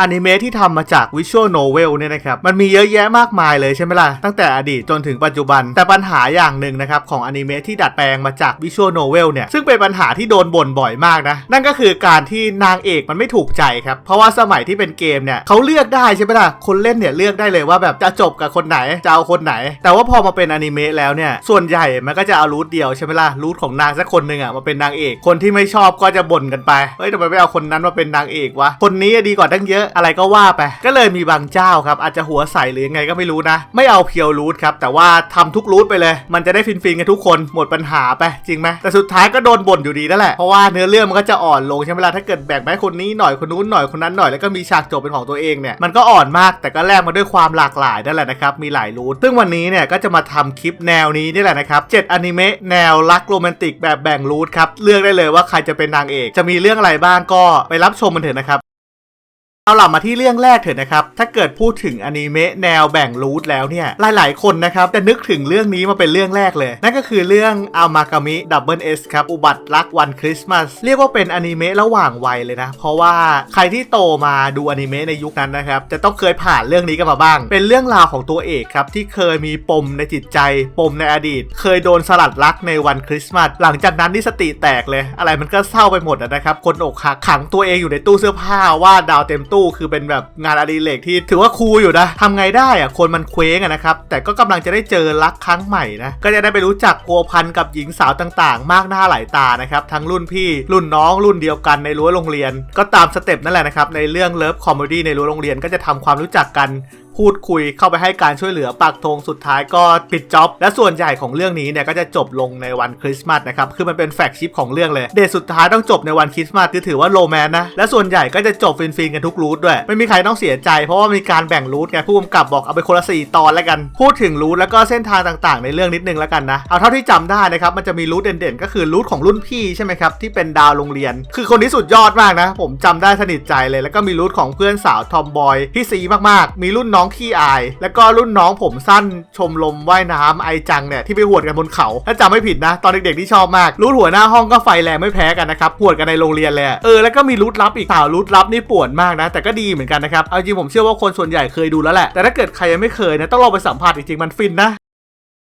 อนิเมะที่ทำมาจากวิชวลโนเวลเนี่ยนะครับมันมีเยอะแยะมากมายเลยใช่ไหมล่ะ ตั้งแต่อดีตจนถึงปัจจุบัน แต่ปัญหาอย่างหนึ่งนะครับ ของอนิเมะที่ดัดแปลงมาจากวิชวลโนเวลเนี่ย ซึ่งเป็นปัญหาที่โดนบ่นบ่อยมากนะ นั่นก็คือการที่นางเอกมันไม่ถูกใจครับ เพราะว่าสมัยที่เป็นเกมเนี่ยเขาเลือกได้ใช่ไหมล่ะ คนเล่นเนี่ยเลือกได้เลยว่าแบบจะจบกับคนไหนจะเอาคนไหน แต่ว่าพอมาเป็นอนิเมะแล้วเนี่ยส่วนใหญ่มันก็จะเอารูทเดียวใช่ไหมล่ะรูทของนางสักคนหนึ่งอะมาเป็นนางเอก คนที่ไม่ชอบก็จะบ่นกันไปเฮ้ยทำไมไม่เอาคนนั้นมาเป็นนางเอกวะคนนี้ดีกว่าตั้งเยอะอะไรก็ว่าไป ก็เลยมีบางเจ้าครับอาจจะหัวใสหรือยังไงก็ไม่รู้นะ ไม่เอาเพียวรูทครับแต่ว่าทำทุกรูทไปเลย มันจะได้ฟินๆกันทุกคนหมดปัญหาไปจริงไหมแต่สุดท้ายก็โดนบ่นอยู่ดีนั่นแหละเพราะว่าเนื้อเรื่องมันก็จะอ่อนลงใช่ไหมล่ะถ้าเกิดแบ่งไปคนนี้หน่อยคนนู้นหน่อยคนนั้นหน่อยแล้วก็มีฉากจบเป็นของตัวเองเนี่ยมันก็อ่อนมากแต่ก็แลกมาด้วยความหลากหลายนั่นแหละนะครับมีหลายรูทซึ่งวันนี้เนี่ยก็จะมาทำคลิปแนวนี้นี่แหละนะครับ7อนิเมะแนวรักโรแมนติกแบบแบ่งรูทครับเลือกได้เลยว่าใครจะเป็นนางเอก จะมีเรื่องอะไรบ้างก็ไปรับชมมันเถอะนะครับ เอาล่ะมาที่เรื่องแรกเถอะนะครับ ถ้าเกิดพูดถึงอนิเมะแนวแบ่งรูทแล้วเนี่ย หลายๆ คนนะครับจะนึกถึงเรื่องนี้มาเป็นเรื่องแรกเลย นั่นก็คือเรื่องอามากามิดับเบิลเอสครับ อุบัติรักวันคริสต์มาส เรียกว่าเป็นอนิเมะระหว่างวัยเลยนะ เพราะว่าใครที่โตมาดูอนิเมะในยุคนั้นนะครับ จะต้องเคยผ่านเรื่องนี้กันมาบ้าง เป็นเรื่องราวของตัวเอกครับที่เคยมีปมในจิตใจ ปมในอดีต เคยโดนสลัดรักในวันคริสต์มาส หลังจากนั้นนี่สติแตกเลย อะไรมันก็เศร้าไปหมดนะครับ คนอกหักขังตัวเองอยู่ในตู้เสื้อผ้าวาดดาวเต็มตู้คือเป็นแบบงานอดิเรกที่ถือว่าคูลอยู่นะทำไงได้อะคนมันเคว้งอะนะครับแต่ก็กำลังจะได้เจอรักครั้งใหม่นะก็จะได้ไปรู้จักพัวพันกับหญิงสาวต่างๆ มากหน้าหลายตานะครับทั้งรุ่นพี่รุ่นน้องรุ่นเดียวกันในรั้วโรงเรียน ก็ตามสเต็ปนั่นแหละนะครับในเรื่องเลิฟคอมเมดี้ในรั้วโรงเรียนก็จะทำความรู้จักกัน พูดคุยเข้าไปให้การช่วยเหลือปักธงสุดท้ายก็ปิดจ็อบ และส่วนใหญ่ของเรื่องนี้เนี่ยก็จะจบลงในวันคริสต์มาสนะครับคือมันเป็นแฟกชิปของเรื่องเลย เดทสุดท้ายต้องจบในวันคริสต์มาสถือว่าโรแมนต์นะและส่วนใหญ่ก็จะจบฟินๆกันทุกรูทด้วย ไม่มีใครต้องเสียใจ เพราะว่ามีการแบ่งรูทไงผู้กำกับบอกเอาไปคนละสี่ตอนแล้วกัน พูดถึงรูทแล้วก็เส้นทางต่างๆ ในเรื่องนิดนึงแล้วกันนะเอาเท่าที่จำได้นะครับมันจะมีรูทเด่นๆ ก็คือรูทของรุ่นพี่ใช่ไหมครับที่เป็นดาวโรงเรียน คือคนที่สุดยอดมากนะ ผมจำได้สนิทใจเลย แล้วก็มีรูทของเพื่อนสาวทอมบอยที่ซีมากๆ มีรุ่นน้องขี้อาย แล้วก็รุ่นน้องผมสั้นชมลมว่ายน้ำไอจังเนี่ยที่ไปหวดกันบนเขาถ้าจำไม่ผิดนะ ตอนเด็กๆที่ชอบมากรูทหัวหน้าห้องก็ไฟแรงไม่แพ้กันนะครับหวดกันในโรงเรียนเลยอะเออแล้วก็มีรูทลับอีกสาวรูทลับนี่ปวดมากนะ แต่ก็ดีเหมือนกันนะครับเอาจริงผมเชื่อว่าคนส่วนใหญ่เคยดูแล้วแหละแต่ถ้าเกิดใครยังไม่เคยนะต้องลองไปสัมผัสจริงๆมันฟินนะ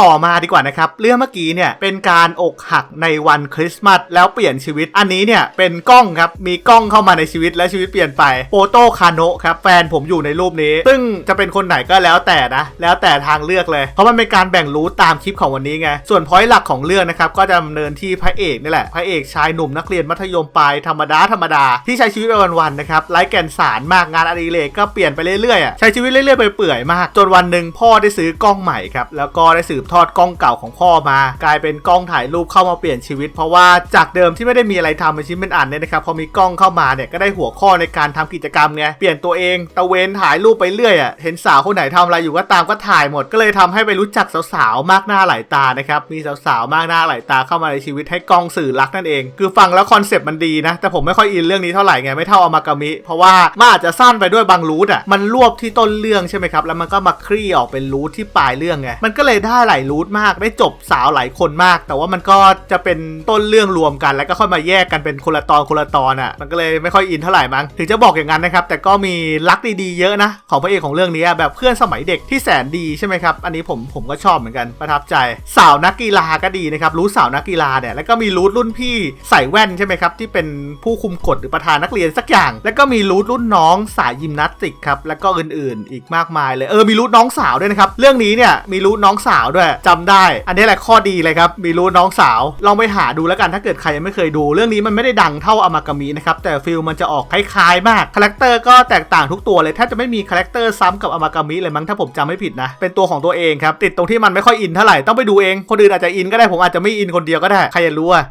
ต่อมาดีกว่านะครับ เรื่องเมื่อกี้เนี่ยเป็นการอกหักในวันคริสต์มาสแล้วเปลี่ยนชีวิตอันนี้เนี่ยเป็นกล้องครับมีกล้องเข้ามาในชีวิตและชีวิตเปลี่ยนไปโปโตคาโนะครับแฟนผมอยู่ในรูปนี้ ซึ่งจะเป็นคนไหนก็แล้วแต่นะแล้วแต่ทางเลือกเลย เพราะมันเป็นการแบ่งรู้ตามคลิปของวันนี้ไงส่วนพอยต์หลักของเรื่องนะครับก็จะดำเนินที่พระเอกนี่แหละพระเอกชายหนุ่มนักเรียนมัธยมปลายธรรมดาธรรมดาที่ใช้ชีวิตไปวันๆนะครับไร้แก่นสารมากงานอดิเรกก็เปลี่ยนไปเรื่อยๆใช้ชีวิตเรื่อยๆไปเปื่อยมากจนวันหนึ่งพ่อได้ซื้อกล้องใหม่ครับแล้วก็ได้สืบทอดกล้องเก่าของพ่อมา กลายเป็นกล้องถ่ายรูปเข้ามาเปลี่ยนชีวิต เพราะว่าจากเดิมที่ไม่ได้มีอะไรทำเป็นชิ้นเป็นอันเนี่ยนะครับพอมีกล้องเข้ามาเนี่ยก็ได้หัวข้อในการทำกิจกรรมไงเปลี่ยนตัวเองตะเวนถ่ายรูปไปเรื่อยอะเห็นสาวคนไหนทำอะไรอยู่ก็ตามก็ถ่ายหมด ก็เลยทำให้ไปรู้จักสาวๆมากหน้าหลายตานะครับมีสาวๆมากหน้าหลายตาเข้ามาในชีวิตให้กล้องสื่อรักนั่นเอง คือฟังแล้วคอนเซปต์มันดีนะแต่ผมไม่ค่อยอินเรื่องนี้เท่าไหร่ไงไม่เท่าอามากามิ เพราะว่ามันอาจจะสั้นไปด้วยบางรูทอะมันรวบที่ต้นเรื่องใช่ไหมครับแล้วมันก็มาคลี่ออกเป็นรูทที่ปลายเรื่องไงมันก็เลยได้ลายรูทมากได้จบสาวหลายคนมาก แต่ว่ามันก็จะเป็นต้นเรื่องรวมกัน แล้วก็ค่อยมาแยกกันเป็นคนละตอนคนละตอนอะ มันก็เลยไม่ค่อยอินเท่าไหร่มั้งถึงจะบอกอย่างนั้นนะครับแต่ก็มีรักดีๆเยอะนะ ของพระเอกของเรื่องนี้แบบเพื่อนสมัยเด็กที่แสนดีใช่ไหมครับอันนี้ผมผมก็ชอบเหมือนกันประทับใจ สาวนักกีฬาก็ดีนะครับรู้สาวนักกีฬาเนี่ยแล้วก็มีรูทรุ่นพี่ใส่แว่นใช่ไหมครับที่เป็นผู้คุมกฎหรือประธานนักเรียนสักอย่าง แล้วก็มีรูทรุ่นน้องสายยิมนาสติกครับแล้วก็อื่นๆ อีกมากมายเลยเออมีรูทน้องสาวด้วยนะครับเรื่องนี้เนี่ยมีรูทน้องสาวด้วยจำได้ อันนี้แหละข้อดีเลยครับมีรู้น้องสาว ลองไปหาดูแล้วกันถ้าเกิดใครยังไม่เคยดู เรื่องนี้มันไม่ได้ดังเท่าอามากามินะครับแต่ฟิลมันจะออกคล้ายๆ มากคาแรคเตอร์ก็แตกต่างทุกตัวเลยแทบจะไม่มีคาแรคเตอร์ซ้ำกับอามากามิเลยมั้งถ้าผมจำไม่ผิดนะเป็นตัวของตัวเองครับติดตรงที่มันไม่ค่อยอินเท่าไหร่ต้องไปดูเองคนอื่นอาจจะอินก็ได้ผมอาจจะไม่อินคนเดียวก็ได้ใครจะรู้อะ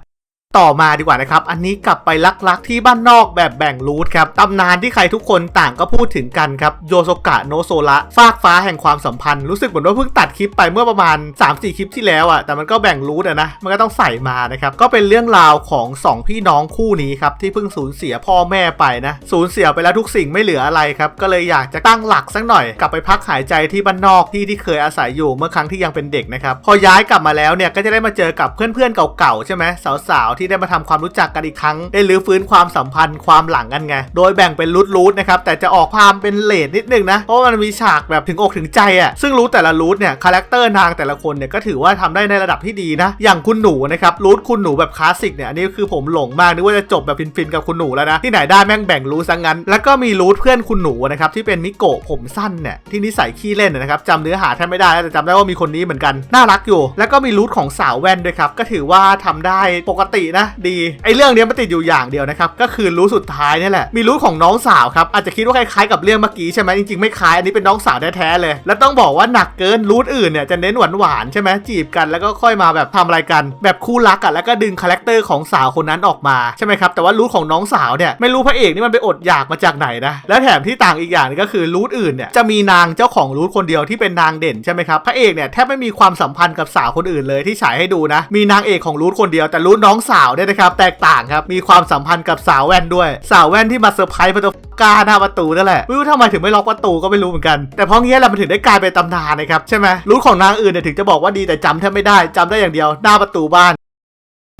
ต่อมาดีกว่านะครับ อันนี้กลับไปลักๆที่บ้านนอกแบบแบ่งรูทครับ ตำนานที่ใครทุกคนต่างก็พูดถึงกันครับ โยโซกะโนโซระฟากฟ้าแห่งความสัมพันธ์ รู้สึกเหมือนว่าเพิ่งตัดคลิปไปเมื่อประมาณ 3-4 คลิปที่แล้วอะ่ะ แต่มันก็แบ่งรูทอะนะ มันก็ต้องใส่มานะครับ ก็เป็นเรื่องราวของ 2 พี่น้องคู่นี้ครับ ที่เพิ่งสูญเสียพ่อแม่ไปนะ สูญเสียไปแล้วทุกสิ่งไม่เหลืออะไรครับ ก็เลยอยากจะตั้งหลักสักหน่อย กลับไปพักหายใจที่บ้านนอกที่ที่เคยอาศัยอยู่เมื่อครั้งที่ยังเป็นเด็กนะครับ พอย้ายกลับมาแล้วเนี่ยก็จะได้มาเจอกับเพื่อนๆเก่าๆใช่ไหมสาวๆที่ได้มาทำความรู้จักกันอีกครั้ง ได้รื้อฟื้นความสัมพันธ์ความหลังกันไง โดยแบ่งเป็นรูทรูทนะครับ แต่จะออกพามเป็นเลดนิดนึงนะ เพราะมันมีฉากแบบถึงอกถึงใจอะ่ะ ซึ่งรูทแต่ละรูทเนี่ย คาแรคเตอร์นางแต่ละคนเนี่ย ก็ถือว่าทำได้ในระดับที่ดีนะ อย่างคุณหนูนะครับ รูทคุณหนูแบบคลาสสิกเนี่ย อันนี้คือผมหลงมาก นึกว่าจะจบแบบฟินๆกับคุณหนูแล้วนะ ที่ไหนได้แม่งแบ่งรูทซะงั้น แล้วก็มีรูทเพื่อนคุณหนูนะครับ ที่เป็นมิโกะผมสั้นเนี่ย ที่นิสัยขี้เล่นนะครับจำเนื้อหาแทบไม่ได้แต่จำได้ว่ามีคนนี้เหมือนกัน น่ารักอยู่ แล้วก็มีรูทของสาวแว่นด้วยครับ ก็ถือว่าทำได้ปกตินะ ดีไอเรื่องเนี้ยมันติดอยู่อย่างเดียวนะครับก็คือรูทสุดท้ายนี่แหละมีรูทของน้องสาวครับอาจจะคิดว่าคล้ายๆกับเรื่องเมื่อกี้ใช่ไหมจริงๆไม่คล้ายอันนี้เป็นน้องสาวแท้ๆเลย แล้วต้องบอกว่าหนักเกินรูทอื่นเนี่ยจะเน้นหวานๆใช่ไหมจีบกันแล้วก็ค่อยมาแบบทำอะไรกัน แบบคู่รักอะแล้วก็ดึงคาแรคเตอร์ของสาวคนนั้นออกมาใช่ไหมครับแต่ว่ารูทของน้องสาวเนี่ยไม่รู้พระเอกนี่มันไปอดอยากมาจากไหนนะและแถมที่ต่างอีกอย่างนึงก็คือรูทอื่นเนี่ยจะมีนางเจ้าของรูทคนเดียวที่เป็นนางเด่นใช่ไหมครับพระเอกเนี่ยแทบไม่มีความสัมพันธ์กับสาวคนอื่นเลยที่ฉายให้ดูนะ มีนางเอกของรูทคนเดียวแต่รูทน้องสาวเนี่ยนะครับแตกต่างครับมีความสัมพันธ์กับสาวแว่นด้วย สาวแว่นที่มาเซอร์ไพรส์ประตูกาหน้าประตูนั่นแหละไม่รู้ทำไมถึงไม่ล็อกประตูก็ไม่รู้เหมือนกัน แต่เพราะงี้แหละมันถึงได้กลายเป็นตำนานนะครับใช่ไหมรู้ของนางอื่นเนี่ยถึงจะบอกว่าดีแต่จำแทบไม่ได้จำได้อย่างเดียวหน้าประตูบ้าน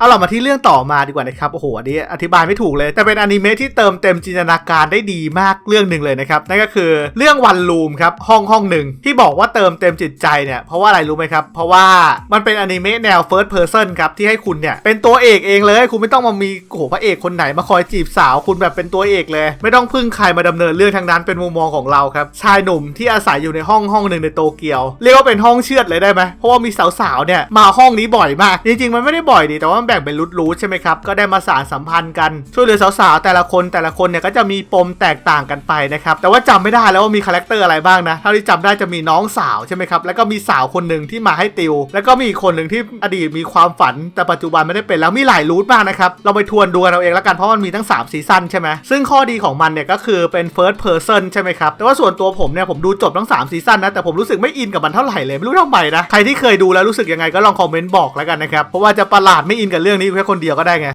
เอาเรามาที่เรื่องต่อมาดีกว่านะครับโอ้โหอันนี้อธิบายไม่ถูกเลย แต่เป็นอนิเมะที่เติมเต็มจินตนาการได้ดีมากเรื่องหนึ่งเลยนะครับนั่นก็คือเรื่องวันลูมครับห้องห้องหนึ่งที่บอกว่าเติมเต็มจิตใจเนี่ยเพราะว่าอะไรรู้ไหมครับเพราะว่ามันเป็นอนิเมะแนว first person ครับที่ให้คุณเนี่ยเป็นตัวเอกเองเลยคุณไม่ต้องมามีโอ้โหพระเอกคนไหนมาคอยจีบสาวคุณแบบเป็นตัวเอกเลย ไม่ต้องพึ่งใครมาดำเนินเรื่องทางนั้นเป็นมุมมองของเราครับชายหนุ่มที่อาศัยอยู่ในห้องห้องหนึ่งในโตเกียว เรียกว่าเป็นห้องเชือดเลยได้ไหมเพราะว่ามีสาวๆเนี่ยมาห้องนี้บ่อยมากจริงๆมันไม่ได้บ่อยดีแต่ว่าบ่งเป็นรูทๆใช่ไหมครับ ก็ได้มาสานสัมพันธ์กัน ช่วยเหลือสาวๆ แต่ละคนแต่ละคนเนี่ยก็จะมีปมแตกต่างกันไปนะครับ แต่ว่าจำไม่ได้แล้วว่ามีคาแรคเตอร์อะไรบ้างนะ เท่าที่จำได้จะมีน้องสาวใช่ไหมครับ แล้วก็มีสาวคนหนึ่งที่มาให้ติว แล้วก็มีอีกคนหนึ่งที่อดีตมีความฝันแต่ปัจจุบันไม่ได้เป็นแล้วมีหลายรูทมากนะครับ เราไปทวนดูกันเอาเองแล้วกันเพราะมันมีทั้ง3ซีซั่นใช่ไหมซึ่งข้อดีของมันเนี่ยก็คือเป็น first person ใช่ไหมครับแต่ว่าส่วนตัวผมเนี่ยผมดูจบทั้ง3ซีซั่นนะแต่ผมรู้สึกไม่อินกับมันเท่าไหร่เลยไม่รู้ทำไมนะใครที่เคยดูแล้วรู้สึกยังไงก็ลองคอมเมนต์บอกแล้วกันนะครับเพราะว่าจะประหลาดไม่อินกับเรื่องนี้แค่คนเดียวก็ได้ไง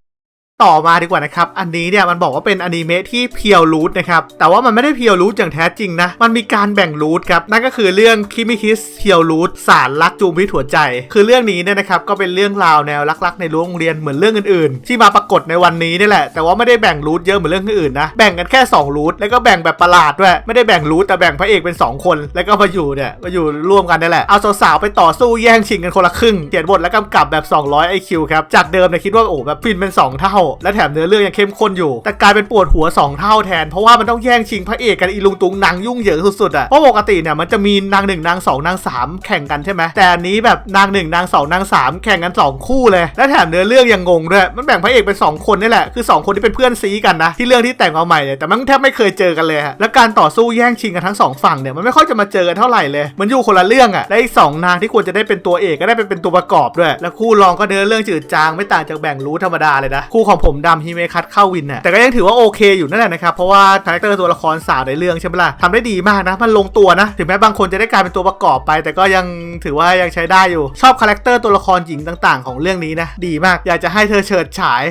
ต่อมาดีกว่านะครับ อันนี้เนี่ยมันบอกว่าเป็นอนิเมะที่เพียวรูทนะครับ แต่ว่ามันไม่ได้เพียวรูทอย่างแท้จริงนะ มันมีการแบ่งรูทครับ นั่นก็คือเรื่องคิมิคิสเพียวรูทสารลักจูงพิษหัวใจ คือเรื่องนี้เนี่ยนะครับก็เป็นเรื่องราวแนวรักๆในรั้วโรงเรียนเหมือนเรื่องอื่นๆ ที่มาปรากฏในวันนี้นี่แหละ แต่ว่าไม่ได้แบ่งรูทเยอะเหมือนเรื่องอื่นนะ แบ่งกันแค่2รูทแล้วก็แบ่งแบบประหลาดด้วย ไม่ได้แบ่งรูทแต่แบ่งพระเอกเป็นสองคน แล้วก็มาอยู่เนี่ยมาอยู่ร่วมกันนี่แหละ เอาสาวๆไปต่อสู้แย่งชิงกันคนละครึ่ง เขียนบทและกำกับแบบ 200 IQ ครับ จากเดิมเนี่ยคิดว่าโอ้แบบฟินเป็น 2 เท่าและแถมเนื้อเรื่องยังเข้มข้นอยู่ แต่กลายเป็นปวดหัว 2 เท่าแทน เพราะว่ามันต้องแย่งชิงพระเอกกันอีลุงตุงนางยุ่งเหยิงสุดๆอะเพราะปกติเนี่ยมันจะมีนางหนึ่งนางสองนางสามแข่งกันใช่ไหมแต่อันนี้แบบนางหนึ่งนางสองนางสามแข่งกันสองคู่เลย และแถมเนื้อเรื่องยังงงด้วยมันแบ่งพระเอกเป็นสองคนนี่แหละคือสองคนที่เป็นเพื่อนซีกันนะที่เรื่องที่แต่งมาใหม่เนี่ยแต่มันแทบไม่เคยเจอกันเลยฮะและการต่อสู้แย่งชิงกันทั้งสองฝั่งเนี่ยมันไม่ค่อยจะมาเจอกันเท่าไหร่เลย มันอยู่คนละเรื่องอะและอีกสองนางที่ควรจะได้เป็นตัวเอกก็ได้เป็นตัวประกอบด้วย และคู่รองก็เนื้อเรื่องจืดจางไม่ต่างจากแบ่งรู้ธรรมดาเลยนะคู่ของผมดำฮิเมคัตเข้าวินน่ะแต่ก็ยังถือว่าโอเคอยู่นั่นแหละนะครับ เพราะว่าคาแรคเตอร์ตัวละครสาวในเรื่องใช่ไหมล่ะทำได้ดีมากนะ มันลงตัวนะ ถึงแม้บางคนจะได้กลายเป็นตัวประกอบไป แต่ก็ยังถือว่ายังใช้ได้อยู่ ชอบคาแรคเตอร์ตัวละครหญิงต่าง ๆ ของเรื่องนี้นะ ดีมาก อยากจะให้เธอเฉิดฉาย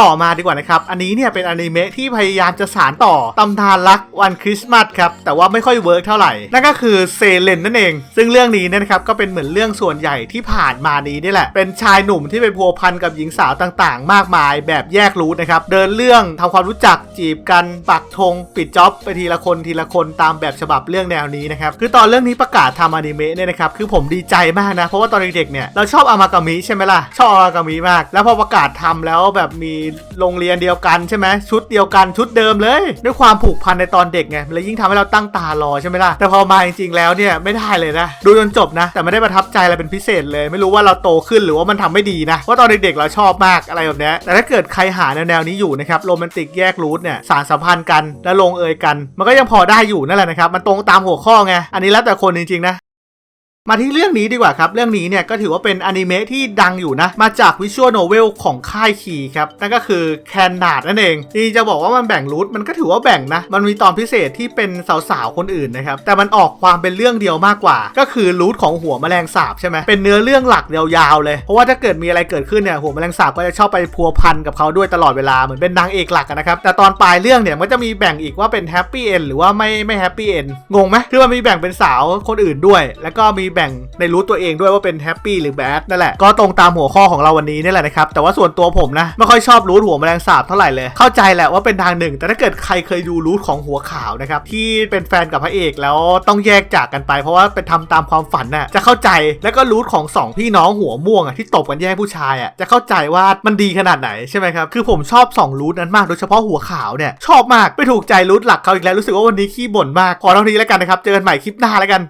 ต่อมาดีกว่านะครับ อันนี้เนี่ยเป็นอนิเมะที่พยายามจะสานต่อตำนานรักวันคริสต์มาสครับ แต่ว่าไม่ค่อยเวิร์กเท่าไหร่ นั่นก็คือเซเลนนั่นเอง ซึ่งเรื่องนี้เนยนะครับก็เป็นเหมือนเรื่องส่วนใหญ่ที่ผ่านมานี้นี่แหละ เป็นชายหนุ่มที่ไปพัวพันกับหญิงสาวต่างๆ มากมาย แบบแยกรูทนะครับ เดินเรื่องทำความรู้จักจีบกันปักธงปิดจ็อบไปทีละคนทีละคนตามแบบฉบับเรื่องแนวนี้นะครับ คือตอนเรื่องนี้ประกาศทำอนิเมะเนี่ยนะครับ คือผมดีใจมากนะ เพราะว่าตอนเด็กๆเนี่ยเราชอบอามากามิใช่ไหมล่ะ ชอบอามากามิมาก แล้วพอประกาศทำแล้วแบบมีโรงเรียนเดียวกันใช่ไหมชุดเดียวกันชุดเดิมเลย ด้วยความผูกพันในตอนเด็กไงเลยยิ่งทำให้เราตั้งตารอใช่ไหมล่ะแต่พอมาจริงๆแล้วเนี่ยไม่ได้เลยนะ ดูจนจบนะ แต่ไม่ได้ประทับใจอะไรเป็นพิเศษเลย ไม่รู้ว่าเราโตขึ้นหรือว่ามันทำไม่ดีนะว่าตอนเด็กๆเราชอบมากอะไรแบบนี้แต่ถ้าเกิดใครหาแนวๆนี้อยู่นะครับโรแมนติกแยกรูทเนี่ยสารสัมพันธ์กันแล้วลงเอยกัน มันก็ยังพอได้อยู่นั่นแหละนะครับมันตรงตามหัวข้อไงอันนี้แล้วแต่คนจริงๆนะ มาที่เรื่องนี้ดีกว่าครับ เรื่องนี้เนี่ยก็ถือว่าเป็นอนิเมะที่ดังอยู่นะ มาจากวิชวลโนเวลของค่ายคีครับ นั่นก็คือแคนนาดนั่นเองจริงๆจะบอกว่ามันแบ่งรูทมันก็ถือว่าแบ่งนะ มันมีตอนพิเศษที่เป็นสาวๆคนอื่นนะครับ แต่มันออกความเป็นเรื่องเดียวมากกว่า ก็คือรูทของหัวแมลงสาบใช่ไหมเป็นเนื้อเรื่องหลักยาวๆเลย เพราะว่าถ้าเกิดมีอะไรเกิดขึ้นเนี่ยหัวแมลงสาบก็จะชอบไปพัวพันกับเขาด้วยตลอดเวลาเหมือนเป็นนางเอกหลักนะครับ แต่ตอนปลายเรื่องเนี่ยมันจะมีแบ่งอีกว่าเป็นแฮปปี้เอนหรือว่าไม่ไม่แฮปปี้เอนงงไหมคือมันมีแบ่งเป็นสาวคนอื่นด้วย แล้วก็มีแบ่งในรู้ตัวเองด้วยว่าเป็นแฮปปี้หรือแบดนั่นแหละก็ตรงตามหัวข้อของเราวันนี้นี่แหละนะครับแต่ว่าส่วนตัวผมนะไม่ค่อยชอบรูทหัวแมลงสาบเท่าไหร่เลย เข้าใจแหละว่าเป็นทางหนึ่ง แต่ถ้าเกิดใครเคยดูรูทของหัวขาวนะครับที่เป็นแฟนกับพระเอกแล้วต้องแยกจากกันไป เพราะว่าไปทำตามความฝันน่ะจะเข้าใจแล้วก็รูทของสองพี่น้องหัวม่วงอะที่ตบกันแย่งผู้ชายอะจะเข้าใจว่ามันดีขนาดไหนใช่ไหมครับคือผมชอบสองรูทนั้นมากโดยเฉพาะหัวขาวเนี่ยชอบมากไปถูกใจรูทหลักเขาอีกแล้วรู้สึกว่าวันนี้ขี้บ่นมากขอเท่านี้แล้วกันนะครับเจอกันใหม่คลิปหน้าแล้วกัน